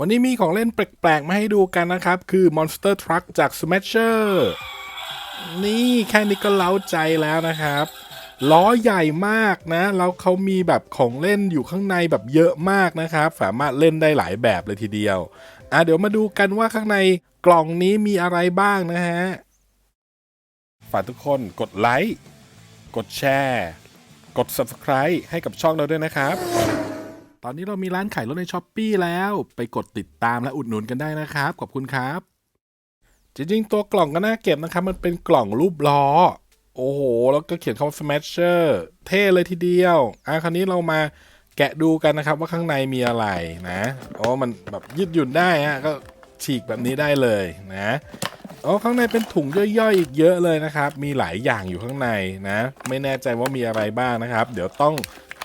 วันนี้มีของเล่นแปลกๆ มาให้ดูกันนะครับ คือ Monster Truck จาก Smasher นี่แค่นี้ก็เล้าใจแล้วนะครับ ล้อใหญ่มากนะ แล้วเขามีแบบของเล่นอยู่ข้างในแบบเยอะมากนะครับ สามารถเล่นได้หลายแบบเลยทีเดียว อะเดี๋ยวมาดูกันว่าข้างในกล่องนี้มีอะไรบ้างนะฮะ ฝากทุกคนกดไลค์ กดแชร์ กด Subscribe ให้กับช่องเราด้วยนะครับ อนนี้เรามีร้านขายรถในช้อปปีแล้วไปกดติดตามและอุดหนุนกันได้นะครับ ขอบคุณครับ จริงๆ ตัวกล่องก็น่าเก็บนะครับ มันเป็นกล่องรูปล้อ โอ้โห แล้วก็เขียนคำว่า Smasher เท่เลยทีเดียว อะคราวนี้เรามาแกะดูกันนะครับ ว่าข้างในมีอะไรนะอ๋อมันแบบยืดหยุ่นได้ฮะก็ฉีกแบบนี้ได้เลยนะอ๋อข้างในเป็นถุงย่อยๆอีกเยอะเลยนะครับ มีหลายอย่างอยู่ข้างในนะ ไม่แน่ใจว่ามีอะไรบ้างนะครับ เดี๋ยวต้อง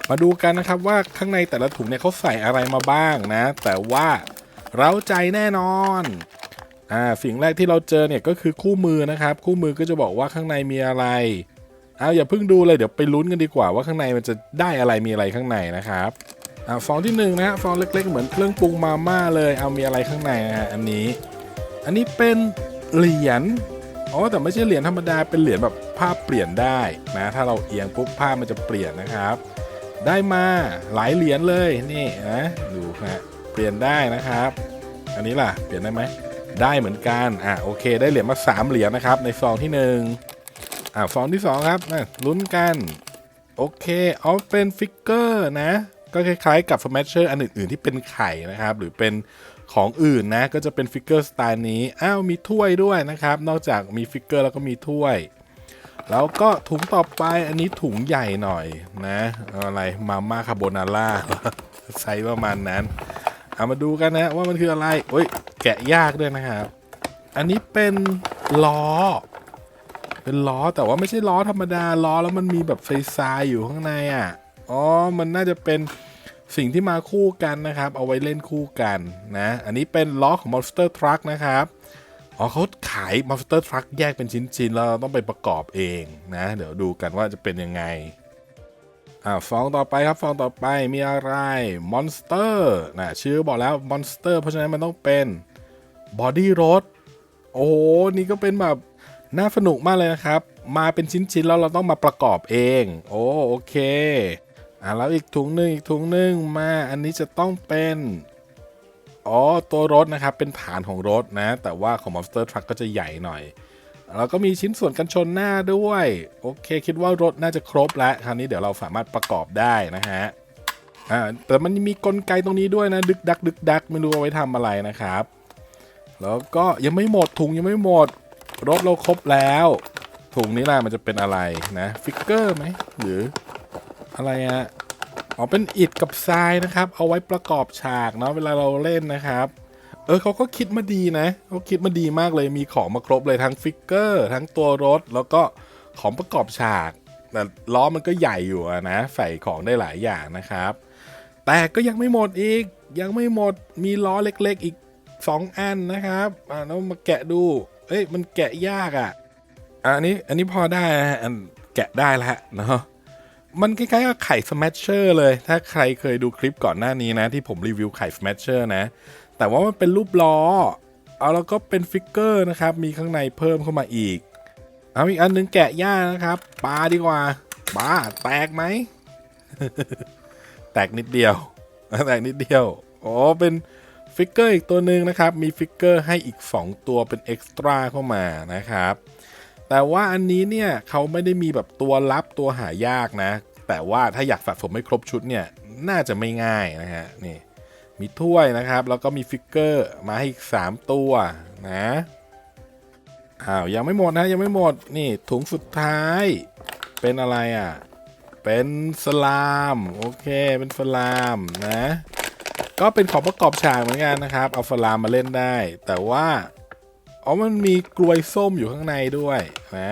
มาดูกันนะครับว่าข้างในแต่ละถุงเนี่ยเขาใส่อะไรมาบ้างนะ แต่ว่าเราใจแน่นอนอ่าสิ่งแรกที่เราเจอเนี่ยก็คือคู่มือนะครับ คู่มือก็จะบอกว่าข้างในมีอะไรเอาอย่าเพิ่งดูเลยเดี๋ยวไปลุ้นกันดีกว่าว่าข้างในมันจะได้อะไรมีอะไรข้างในนะครับอ่าฟองที่หนึ่งนะฮะฟองเล็ก ๆ เหมือนเครื่องปรุงมาม่าเลยเอามีอะไรข้างในนะฮะอันนี้ อันนี้เป็นเหรียญอ๋อแต่ไม่ใช่เหรียญธรรมดาเป็นเหรียญแบบภาพเปลี่ยนได้นะถ้าเราเอียงปุ๊บภาพมันจะเปลี่ยนนะครับ ได้มาหลายเหรียญเลยนี่นะดูนะเปลี่ยนได้นะครับ อันนี้ล่ะเปลี่ยนได้ไหมได้เหมือนกันอะโอเค ได้เหรียญมาสามเหรียญนะครับ ในซองที่หนึ่งอะซองที่สองครับนะลุ้นกันโอเคเอาเป็นฟิกเกอร์นะ ก็คล้ายๆกับสมัชเชอร์อันอื่นๆที่เป็นไข่นะครับ หรือเป็นของอื่นนะ ก็จะเป็นฟิกเกอร์สไตล์นี้ อ้าวมีถ้วยด้วยนะครับ นอกจากมีฟิกเกอร์แล้วก็มีถ้วย แล้วก็ถุงต่อไปอันนี้ถุงใหญ่หน่อยนะอะไรมาม่าคาโบนาร่าไซส์ประมาณนั้นเอามาดูกันนะว่ามันคืออะไรโอ้ยแกะยากด้วยนะครับ อันนี้เป็นล้อ เป็นล้อแต่ว่าไม่ใช่ล้อธรรมดาล้อแล้วมันมีแบบไฟซายอยู่ข้างในอะอ๋อมันน่าจะเป็นสิ่งที่มาคู่กันนะครับ เอาไว้เล่นคู่กันนะ อันนี้เป็นล้อของ Monster Truck นะครับ อ๋อเขาขาย Monster Truck แยกเป็นชิ้น ๆ แล้วต้องไปประกอบเองนะ เดี๋ยวดูกันว่าจะเป็นยังไง อ่าฟองต่อไปครับฟองต่อไปมีอะไรมอนสเตอร์นะชื่อบอกแล้วมอนสเตอร์เพราะฉะนั้นมันต้องเป็นบอดี้รถโอ้โห นี่ก็เป็นแบบน่าสนุกมากเลยนะครับ มาเป็นชิ้น ๆ แล้วเราต้องมาประกอบเอง โอ้โอเค อ่าแล้วอีกถุงหนึ่งอีกถุงหนึ่งมาอันนี้จะต้องเป็น อ๋อ ตัวรถนะครับ เป็นฐานของรถนะ แต่ว่าของ Monster Truck ก็จะใหญ่หน่อย แล้วก็มีชิ้นส่วนกันชนหน้าด้วย โอเค คิดว่ารถน่าจะครบแล้ว คราวนี้เดี๋ยวเราสามารถประกอบได้นะฮะอ่าแต่มันมีกลไกตรงนี้ด้วยนะ ดึกดัก ดึกดักไม่รู้เอาไว้ทำอะไรนะครับ แล้วก็ยังไม่หมดถุงยังไม่หมด รถเราครบแล้ว ถุงนี้ล่ะมันจะเป็นอะไรนะฟิกเกอร์ไหมหรืออะไรอะ อ๋อเป็นอิฐกับทรายนะครับ เอาไว้ประกอบฉากเนาะเวลาเราเล่นนะครับ เออเขาก็คิดมาดีนะเขาคิดมาดีมากเลยมีของมาครบเลยทั้งฟิกเกอร์ทั้งตัวรถ แล้วก็ของประกอบฉากแต่ล้อมันก็ใหญ่อยู่นะ ใส่ของได้หลายอย่างนะครับ แต่ก็ยังไม่หมดอีก ยังไม่หมดมีล้อเล็กๆอีก 2 อันนะครับอ่าแล้วมาแกะดูเอ้ยมันแกะยากอะ่ะอันนี้อันนี้พอได้อันแกะได้แล้วเนาะ มันคล้ายๆกับไข่สแมชเชอร์เลย ถ้าใครเคยดูคลิปก่อนหน้านี้นะ ที่ผมรีวิวไข่สแมชเชอร์นะ แต่ว่ามันเป็นรูปล้อ เอาแล้วก็เป็นฟิกเกอร์นะครับ มีข้างในเพิ่มเข้ามาอีก เอาอีกอันนึงแกะย่านะครับปลาดีกว่าปลาแตกไหม แตกนิดเดียว แตกนิดเดียว อ๋อ เป็นฟิกเกอร์อีกตัวหนึ่งนะครับ มีฟิกเกอร์ให้อีก 2 ตัวเป็นเอ็กซ์ตร้าเข้ามานะครับ แต่ว่าอันนี้เนี่ยเขาไม่ได้มีแบบตัวลับตัวหายากนะ แต่ว่าถ้าอยากสะสมให้ครบชุดเนี่ยน่าจะไม่ง่ายนะฮะนี่มีถ้วยนะครับ แล้วก็มีฟิกเกอร์มาให้อีก 3 ตัวนะอ้าวยังไม่หมดนะยังไม่หมดนี่ถุงสุดท้ายเป็นอะไรอะ เป็นสลาม โอเคเป็นสลามนะ ก็เป็นของประกอบฉากเหมือนกันนะครับ เอาสลามมาเล่นได้ แต่ว่า อ๋อมันมีกลวยส้มอยู่ข้างในด้วยนะ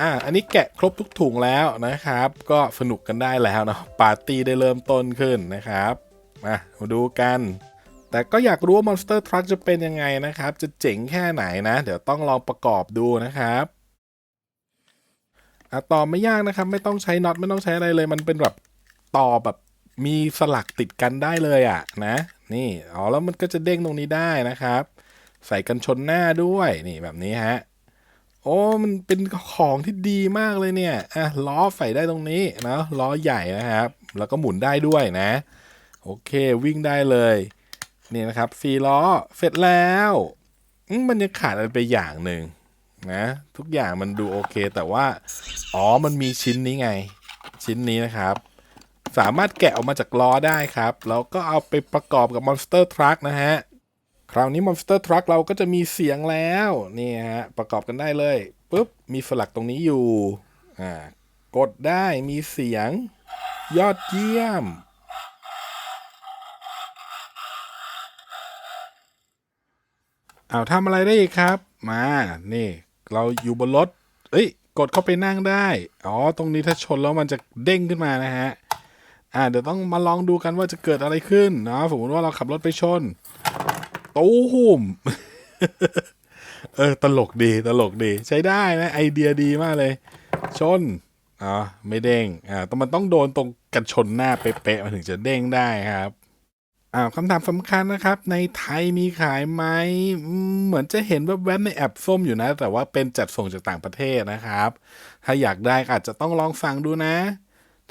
อะอันนี้แกะครบทุกถุงแล้วนะครับ ก็สนุกกันได้แล้วเนาะปาร์ตี้ได้เริ่มต้นขึ้นนะครับมามาดูกัน แต่ก็อยากรู้ว่า Monster Truck จะเป็นยังไงนะครับ จะเจ๋งแค่ไหนนะ เดี๋ยวต้องลองประกอบดูนะครับอะต่อไม่ยากนะครับ ไม่ต้องใช้น็อตไม่ต้องใช้อะไรเลย มันเป็นแบบต่อแบบมีสลักติดกันได้เลยอะนะ นี่อ๋อแล้วมันก็จะเด้งตรงนี้ได้นะครับ ใส่กันชนหน้าด้วยนี่แบบนี้ฮะโอ้มันเป็นของที่ดีมากเลยเนี่ยอะล้อใส่ได้ตรงนี้นะล้อใหญ่นะครับ แล้วก็หมุนได้ด้วยนะ โอเควิ่งได้เลยนี่นะครับสี่ล้อเสร็จแล้วมันยังขาดอะไรไปอย่างหนึ่งนะทุกอย่างมันดูโอเคแต่ว่า อ๋อมันมีชิ้นนี้ไง ชิ้นนี้นะครับ สามารถแกะออกมาจากล้อได้ครับ แล้วก็เอาไปประกอบกับ Monster Truck นะฮะ คราวนี้ Monster Truck เราก็จะมีเสียงแล้วนี่ฮะประกอบกันได้เลยปุ๊บมีสลักตรงนี้อยู่อ่ากดได้มีเสียง ยอดเยี่ยม เอาทำอะไรได้อีกครับ มา นี่ เราอยู่บนรถ เอ้ย กดเข้าไปนั่งได้ อ๋อ ตรงนี้ถ้าชนแล้วมันจะเด้งขึ้นมานะฮะ อ่า เดี๋ยวต้องมาลองดูกันว่าจะเกิดอะไรขึ้นเนาะสมมติว่าเราขับรถไปชน ตู้หุ่มเออ ตลกดี ตลกดี ใช้ได้นะ ไอเดียดีมากเลย ชนอ๋อไม่เด้งอ่าแต่มันต้องโดนตรงกันชนหน้าเป๊ะๆมันถึงจะเด้งได้ครับอ่าคำถามสำคัญนะครับ ในไทยมีขายไหมเหมือนจะเห็นแวบๆในแอปส้มอยู่นะ แต่ว่าเป็นจัดส่งจากต่างประเทศนะครับ ถ้าอยากได้ก็อาจจะต้องลองสั่งดูนะ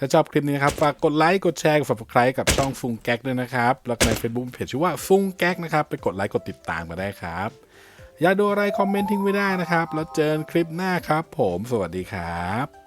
ถ้าชอบคลิปนี้นะครับฝากกดไลค์กดแชร์กด subscribe กับช่องฟุงแก๊กด้วยนะครับ แล้วก็ใน Facebook เพจชื่อว่าฟุงแก๊กนะครับ ไปกดไลค์กดติดตามกันได้ครับ อย่าดูอะไรคอมเมนต์ทิ้งไว้ได้นะครับ แล้วเจอกันคลิปหน้าครับ ผม สวัสดีครับ